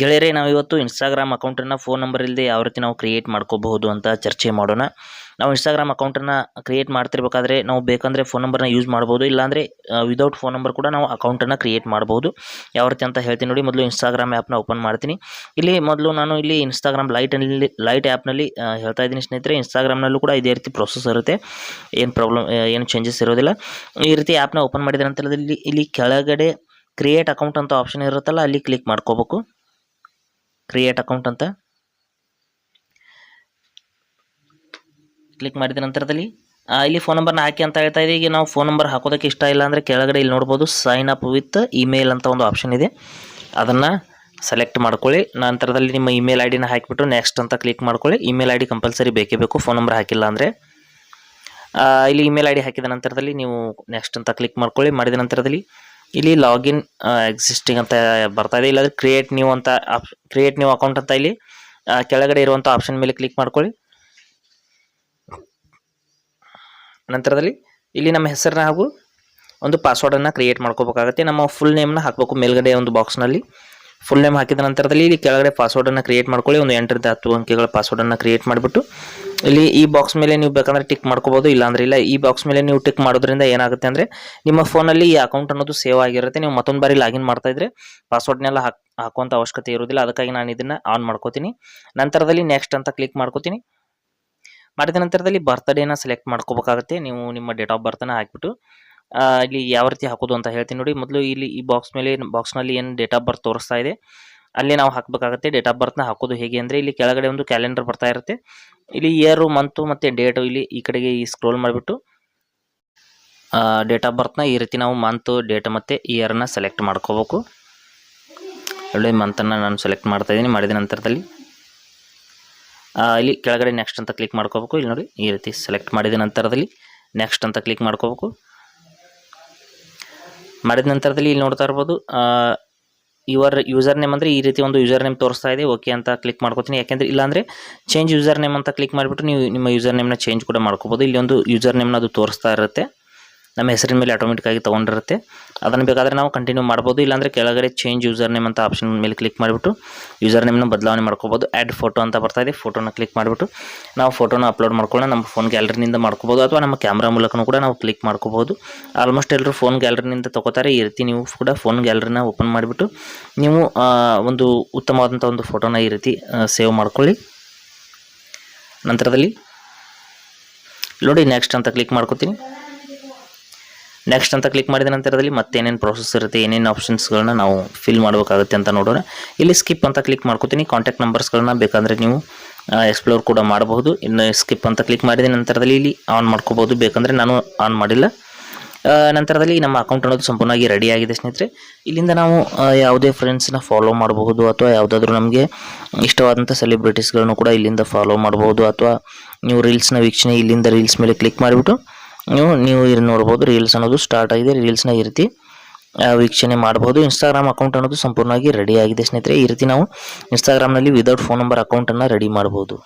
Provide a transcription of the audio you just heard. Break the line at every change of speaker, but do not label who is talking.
ಗೆಳೆಯರೇ ನಾವಿವತ್ತು ಇನ್ಸ್ಟಾಗ್ರಾಮ್ ಅಕೌಂಟನ್ನು ಫೋನ್ ನಂಬರ್ ಇಲ್ಲದೆ ಯಾವ ರೀತಿ ನಾವು ಕ್ರಿಯೇಟ್ ಮಾಡ್ಕೋಬಹುದು ಅಂತ ಚರ್ಚೆ ಮಾಡೋಣ. ನಾವು ಇನ್ಸ್ಟಾಗ್ರಾಮ್ ಅಕೌಂಟನ್ನು ಕ್ರಿಯೇಟ್ ಮಾಡ್ತಿರ್ಬೇಕಾದ್ರೆ ನಾವು ಬೇಕಂದರೆ ಫೋನ್ ನಂಬರ್ನ ಯೂಸ್ ಮಾಡ್ಬೋದು. ಇಲ್ಲಾಂದರೆ ವಿದೌಟ್ ಫೋನ್ ನಂಬರ್ ಕೂಡ ನಾವು ಅಕೌಂಟನ್ನು ಕ್ರಿಯೇಟ್ ಮಾಡ್ಬೋದು. ಯಾವ ರೀತಿ ಅಂತ ಹೇಳ್ತೀನಿ ನೋಡಿ, ಮೊದಲು ಇನ್ಸ್ಟಾಗ್ರಾಮ್ ಆ್ಯಪ್ನ ಓಪನ್ ಮಾಡ್ತೀನಿ. ಇಲ್ಲಿ ಮೊದಲು ನಾನು ಇಲ್ಲಿ ಇನ್ಸ್ಟಾಗ್ರಾಮ್ ಲೈಟಲ್ಲಿ ಲೈಟ್ ಆ್ಯಪ್ನಲ್ಲಿ ಹೇಳ್ತಾ ಇದ್ದೀನಿ ಸ್ನೇಹಿತರೆ ಇನ್ಸ್ಟಾಗ್ರಾಮ್ನಲ್ಲೂ ಕೂಡ ಇದೇ ರೀತಿ ಪ್ರೊಸೆಸ್ ಇರುತ್ತೆ. ಏನು ಪ್ರಾಬ್ಲಮ್ ಏನು ಚೇಂಜಸ್ ಇರೋದಿಲ್ಲ. ಈ ರೀತಿ ಆ್ಯಪ್ನ ಓಪನ್ ಮಾಡಿದ ನಂತರದಲ್ಲಿ ಇಲ್ಲಿ ಕೆಳಗಡೆ ಕ್ರಿಯೇಟ್ ಅಕೌಂಟ್ ಅಂತ ಆಪ್ಷನ್ ಇರುತ್ತಲ್ಲ, ಅಲ್ಲಿ ಕ್ಲಿಕ್ ಮಾಡ್ಕೋಬೇಕು. ಕ್ರಿಯೇಟ್ ಅಕೌಂಟ್ ಅಂತ. ಕ್ಲಿಕ್ ಮಾಡಿದ ನಂತರದಲ್ಲಿ ಇಲ್ಲಿ ಫೋನ್ ನಂಬರ್ನ ಹಾಕಿ ಅಂತ ಹೇಳ್ತಾ ಇದೆ ಈಗ ನಾವು ಫೋನ್ ನಂಬರ್ ಹಾಕೋದಕ್ಕೆ ಇಷ್ಟ ಇಲ್ಲ ಅಂದರೆ ಕೆಳಗಡೆ ಇಲ್ಲಿ ನೋಡ್ಬೋದು ಸೈನ್ ಅಪ್ ವಿತ್ ಇಮೇಲ್ ಅಂತ ಒಂದು ಆಪ್ಷನ್ ಇದೆ. ಅದನ್ನು ಸೆಲೆಕ್ಟ್ ಮಾಡ್ಕೊಳ್ಳಿ. ನಂತರದಲ್ಲಿ ನಿಮ್ಮ ಇಮೇಲ್ ಐ ಡಿನ ಹಾಕಿಬಿಟ್ಟು ನೆಕ್ಸ್ಟ್ ಅಂತ ಕ್ಲಿಕ್ ಮಾಡ್ಕೊಳ್ಳಿ. ಇಮೇಲ್ ಐ ಡಿ ಕಂಪಲ್ಸರಿ ಬೇಕೇ ಬೇಕು. ಫೋನ್ ನಂಬರ್ ಹಾಕಿಲ್ಲ ಅಂದರೆ ಇಲ್ಲಿ ಇಮೇಲ್ ಐ ಡಿ ಹಾಕಿದ ನಂತರದಲ್ಲಿ ನೀವು ನೆಕ್ಸ್ಟ್ ಅಂತ ಕ್ಲಿಕ್ ಮಾಡ್ಕೊಳ್ಳಿ. ಮಾಡಿದ ನಂತರದಲ್ಲಿ ಇಲ್ಲಿ ಲಾಗಿನ್ ಎಕ್ಸಿಸ್ಟಿಂಗ್ ಅಂತ ಬರ್ತಾ ಇದೆ. ಇಲ್ಲಾಂದ್ರೆ ಕ್ರಿಯೇಟ್ ನ್ಯೂ ಅಂತ ಕ್ರಿಯೇಟ್ ನ್ಯೂ ಅಕೌಂಟ್ ಅಂತ ಇಲ್ಲಿ ಕೆಳಗಡೆ ಇರುವಂಥ ಆಪ್ಷನ್ ಮೇಲೆ ಕ್ಲಿಕ್ ಮಾಡ್ಕೊಳ್ಳಿ. ನಂತರದಲ್ಲಿ ಇಲ್ಲಿ ನಮ್ಮ ಹೆಸರನ್ನ ಹಾಗೂ ಒಂದು ಪಾಸ್ವರ್ಡನ್ನು ಕ್ರಿಯೇಟ್ ಮಾಡ್ಕೋಬೇಕಾಗತ್ತೆ. ನಮ್ಮ ಫುಲ್ ನೇಮ್ನ ಹಾಕಬೇಕು. ಮೇಲ್ಗಡೆ ಒಂದು ಬಾಕ್ಸ್ನಲ್ಲಿ ಫುಲ್ ನೇಮ್ ಹಾಕಿದ ನಂತರದಲ್ಲಿ ಇಲ್ಲಿ ಕೆಳಗಡೆ ಪಾಸ್ವರ್ಡನ್ನು ಕ್ರಿಯೇಟ್ ಮಾಡ್ಕೊಳ್ಳಿ. ಒಂದು ಎಂಟರಿಂದ ಹತ್ತು ಅಂಕೆಗಳ ಪಾಸ್ವರ್ಡನ್ನು ಕ್ರಿಯೇಟ್ ಮಾಡಿಬಿಟ್ಟು ಇಲ್ಲಿ ಈ ಬಾಕ್ಸ್ ಮೇಲೆ ನೀವು ಬೇಕಂದ್ರೆ ಟಿಕ್ ಮಾಡ್ಕೋಬೋದು, ಇಲ್ಲಾಂದ್ರೆ ಇಲ್ಲ. ಈ ಬಾಕ್ಸ್ ಮೇಲೆ ನೀವು ಟಿಕ್ ಮಾಡೋದ್ರಿಂದ ಏನಾಗುತ್ತೆ ಅಂದರೆ ನಿಮ್ಮ ಫೋನಲ್ಲಿ ಈ ಅಕೌಂಟ್ ಅನ್ನೋದು ಸೇವ್ ಆಗಿರುತ್ತೆ. ನೀವು ಮತ್ತೊಂದು ಬಾರಿ ಲಾಗಿನ್ ಮಾಡ್ತಾ ಇದ್ರೆ ಪಾಸ್ವರ್ಡ್ನೆಲ್ಲ ಹಾಕ್ ಹಾಕುವಂಥ ಅವಶ್ಯಕತೆ ಇರೋದಿಲ್ಲ ಅದಕ್ಕಾಗಿ ನಾನು ಇದನ್ನು ಆನ್ ಮಾಡ್ಕೋತೀನಿ. ನಂತರದಲ್ಲಿ ನೆಕ್ಸ್ಟ್ ಅಂತ ಕ್ಲಿಕ್ ಮಾಡ್ಕೋತೀನಿ. ಮಾಡಿದ ನಂತರದಲ್ಲಿ ಬರ್ತ್ಡೇನ ಸೆಲೆಕ್ಟ್ ಮಾಡ್ಕೋಬೇಕಾಗುತ್ತೆ. ನೀವು ನಿಮ್ಮ ಡೇಟ್ ಆಫ್ ಬರ್ತನ ಹಾಕಿಬಿಟ್ಟು ಇಲ್ಲಿ ಯಾವ ರೀತಿ ಹಾಕೋದು ಅಂತ ಹೇಳ್ತೀನಿ ನೋಡಿ. ಮೊದಲು ಇಲ್ಲಿ ಈ ಬಾಕ್ಸ್ ಮೇಲೆ ಬಾಕ್ಸ್ನಲ್ಲಿ ಏನು ಡೇಟ್ ಆಫ್ ಬರ್ತ್ ತೋರಿಸ್ತಾ ಇದೆ, ಅಲ್ಲಿ ನಾವು ಹಾಕಬೇಕಾಗುತ್ತೆ. ಡೇಟ್ ಆಫ್ ಬರ್ತ್ನ ಹಾಕೋದು ಹೇಗೆ ಅಂದರೆ ಇಲ್ಲಿ ಕೆಳಗಡೆ ಒಂದು ಕ್ಯಾಲೆಂಡರ್ ಬರ್ತಾ ಇರುತ್ತೆ. ಇಲ್ಲಿ ಇಯರು ಮಂತು ಮತ್ತು ಡೇಟು ಇಲ್ಲಿ ಈ ಕಡೆಗೆ ಈ ಸ್ಕ್ರೋಲ್ ಮಾಡಿಬಿಟ್ಟು ಡೇಟ್ ಆಫ್ ಬರ್ತ್ನ ಈ ರೀತಿ ನಾವು ಮಂತು ಡೇಟ್ ಮತ್ತು ಇಯರ್ನ ಸೆಲೆಕ್ಟ್ ಮಾಡ್ಕೋಬೇಕು. ಒಳ್ಳೆ ಮಂತನ್ನು ನಾನು ಸೆಲೆಕ್ಟ್ ಮಾಡ್ತಾ ಇದ್ದೀನಿ, ಮಾಡಿದ ನಂತರದಲ್ಲಿ. ಇಲ್ಲಿ ಕೆಳಗಡೆ ನೆಕ್ಸ್ಟ್ ಅಂತ ಕ್ಲಿಕ್ ಮಾಡ್ಕೋಬೇಕು. ಇಲ್ಲಿ ನೋಡಿ, ಈ ರೀತಿ ಸೆಲೆಕ್ಟ್ ಮಾಡಿದ ನಂತರದಲ್ಲಿ ನೆಕ್ಸ್ಟ್ ಅಂತ ಕ್ಲಿಕ್ ಮಾಡ್ಕೋಬೇಕು. ಮಾಡಿದ ನಂತರದಲ್ಲಿ ಇಲ್ಲಿ ನೋಡ್ತಾ ಇರ್ಬೋದು ಯುವರ್ ಯೂಸರ್ ನೇಮ್ ಅಂದರೆ ಈ ರೀತಿ ಒಂದು ಯೂಸರ್ ನೇಮ್ ತೋರಿಸ್ತಾ ಇದೆ, ಓಕೆ ಅಂತ ಕ್ಲಿಕ್ ಮಾಡ್ಕೋತೀನಿ. ಯಾಕೆಂದರೆ ಇಲ್ಲಾಂದರೆ ಚೇಂಜ್ ಯೂಸರ್ ನೇಮ್ ಅಂತ ಕ್ಲಿಕ್ ಮಾಡಿಬಿಟ್ಟು ನೀವು ನಿಮ್ಮ ಯೂಸರ್ ನೇಮ್ನ ಚೇಂಜ್ ಕೂಡ ಮಾಡ್ಕೋಬೋದು. ಇಲ್ಲಿ ಒಂದು ಯೂಸರ್ ನೇಮ್ನ ಅದು ತೋರಿಸ್ತಾ ಇರುತ್ತೆ. ನಮ್ಮ ಹೆಸರಿನ ಮೇಲೆ ಆಟೋಮೆಟಿಕ್ ಆಗಿ ತೊಗೊಂಡಿರುತ್ತೆ. ಅದನ್ನು ಬೇಕಾದರೆ ನಾವು ಕಂಟಿನ್ಯೂ ಮಾಡ್ಬೋದು. ಇಲ್ಲಾಂದರೆ ಕೆಳಗಡೆ ಚೇಂಜ್ ಯೂಸರ್ ನೇಮ್ ಅಂತ ಆಪ್ಷನ್ ಮೇಲೆ ಕ್ಲಿಕ್ ಮಾಡಿಬಿಟ್ಟು ಯೂಸರ್ ನೇಮ್ನ ಬದಲಾವಣೆ ಮಾಡ್ಕೋಬೋದು. ಆ್ಯಡ್ ಫೋಟೋ ಅಂತ ಬರ್ತಾ ಇದೆ. ಫೋಟೋನ ಕ್ಲಿಕ್ ಮಾಡಿಬಿಟ್ಟು ನಾವು ಫೋಟೋನ ಅಪ್ಲೋಡ್ ಮಾಡ್ಕೊಳ್ಳೋಣ. ನಮ್ಮ ಫೋನ್ ಗ್ಯಾಲರಿನಿಂದ ಮಾಡ್ಕೋಬೋದು. ಅಥವಾ ನಮ್ಮ ಕ್ಯಾಮ್ರಾ ಮೂಲಕನೂ ಕೂಡ ನಾವು ಕ್ಲಿಕ್ ಮಾಡ್ಕೋಬೋದು. ಆಲ್ಮೋಸ್ಟ್ ಎಲ್ಲರೂ ಫೋನ್ ಗ್ಯಾಲರಿನಿಂದ ತೊಗೋತಾರೆ. ಈ ರೀತಿ ನೀವು ಕೂಡ ಫೋನ್ ಗ್ಯಾಲರಿನ ಓಪನ್ ಮಾಡಿಬಿಟ್ಟು ನೀವು ಒಂದು ಉತ್ತಮವಾದಂಥ ಒಂದು ಫೋಟೋನ ಈ ರೀತಿ ಸೇವ್ ಮಾಡ್ಕೊಳ್ಳಿ. ನಂತರದಲ್ಲಿ ನೋಡಿ ನೆಕ್ಸ್ಟ್ ಅಂತ ಕ್ಲಿಕ್ ಮಾಡ್ಕೋತೀನಿ. ನೆಕ್ಸ್ಟ್ ಅಂತ ಕ್ಲಿಕ್ ಮಾಡಿದ ನಂತರದಲ್ಲಿ ಮತ್ತೆ ಏನೇನು ಪ್ರೊಸೆಸ್ ಇರುತ್ತೆ, ಏನೇನು ಆಪ್ಷನ್ಸ್ಗಳನ್ನ ನಾವು ಫಿಲ್ ಮಾಡಬೇಕಾಗುತ್ತೆ ಅಂತ ನೋಡೋಣ. ಇಲ್ಲಿ ಸ್ಕಿಪ್ ಅಂತ ಕ್ಲಿಕ್ ಮಾಡ್ಕೋತೀನಿ. ಕಾಂಟ್ಯಾಕ್ಟ್ ನಂಬರ್ಸ್ಗಳನ್ನ ಬೇಕಂದರೆ ನೀವು ಎಕ್ಸ್ಪ್ಲೋರ್ ಕೂಡ ಮಾಡಬಹುದು. ಇನ್ನು ಸ್ಕಿಪ್ ಅಂತ ಕ್ಲಿಕ್ ಮಾಡಿದ ನಂತರದಲ್ಲಿ ಇಲ್ಲಿ ಆನ್ ಮಾಡ್ಕೋಬೋದು ಬೇಕಂದರೆ ನಾನು ಆನ್ ಮಾಡಿಲ್ಲ. ನಂತರದಲ್ಲಿ ನಮ್ಮ ಅಕೌಂಟ್ ಅನ್ನೋದು ಸಂಪೂರ್ಣವಾಗಿ ರೆಡಿ ಆಗಿದೆ ಸ್ನೇಹಿತರೆ. ಇಲ್ಲಿಂದ ನಾವು ಯಾವುದೇ ಫ್ರೆಂಡ್ಸ್ನ ಫಾಲೋ ಮಾಡಬಹುದು ಅಥವಾ ಯಾವುದಾದ್ರೂ ನಮಗೆ ಇಷ್ಟವಾದಂಥ ಸೆಲೆಬ್ರಿಟೀಸ್ಗಳನ್ನು ಕೂಡ ಇಲ್ಲಿಂದ ಫಾಲೋ ಮಾಡಬಹುದು ಅಥವಾ ನೀವು ರೀಲ್ಸ್ನ ವೀಕ್ಷಣೆ ಇಲ್ಲಿಂದ ರೀಲ್ಸ್ ಮೇಲೆ ಕ್ಲಿಕ್ ಮಾಡಿಬಿಟ್ಟು ನೀವು ನೀವು ಇಲ್ಲಿ ನೋಡ್ಬೋದು ರೀಲ್ಸ್ ಅನ್ನೋದು ಸ್ಟಾರ್ಟ್ ಆಗಿದೆ. ರೀಲ್ಸ್ನ ಈ ರೀತಿ ವೀಕ್ಷಣೆ ಮಾಡಬಹುದು ಇನ್ಸ್ಟಾಗ್ರಾಮ್ ಅಕೌಂಟ್ ಅನ್ನೋದು ಸಂಪೂರ್ಣವಾಗಿ ರೆಡಿ ಆಗಿದೆ ಸ್ನೇಹಿತರೆ. ಈ ರೀತಿ ನಾವು ಇನ್ಸ್ಟಾಗ್ರಾಮ್ನಲ್ಲಿ ವಿದೌಟ್ ಫೋನ್ ನಂಬರ್ ಅಕೌಂಟನ್ನು ರೆಡಿ ಮಾಡಬಹುದು